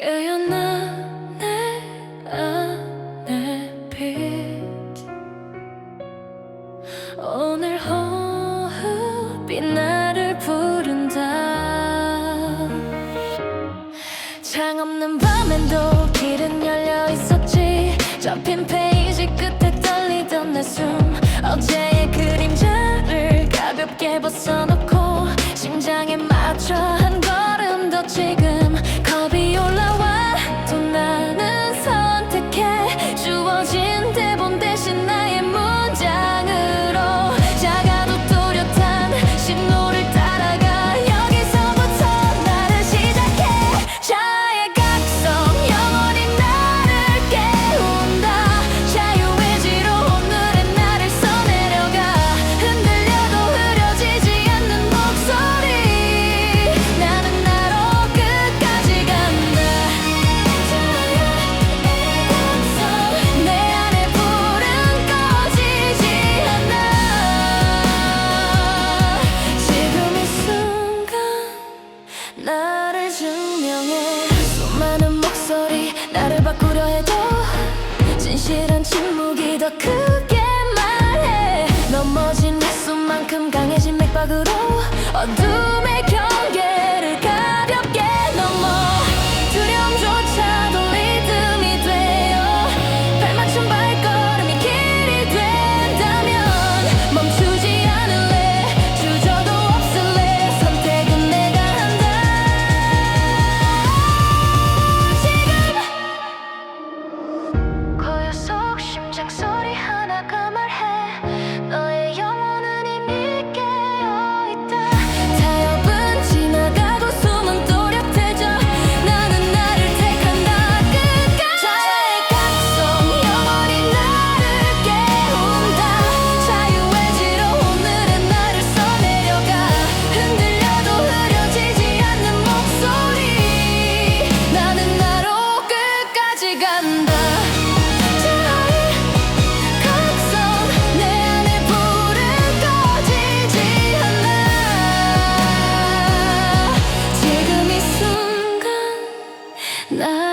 깨어나 내 안에 빛. 오늘 호흡이 나를 부른다. 창 없는 밤엔도 길은 열려 있었지. 접힌 페이지 끝에 떨리던 내 숨. 어제의 그림자를 가볍게 벗어놓고 심장에 맞춰 바꾸려 해도 진실한 침묵이 더 크게 말해. 넘어진 내 숨만큼 강해진 맥박으로 어둠에 love.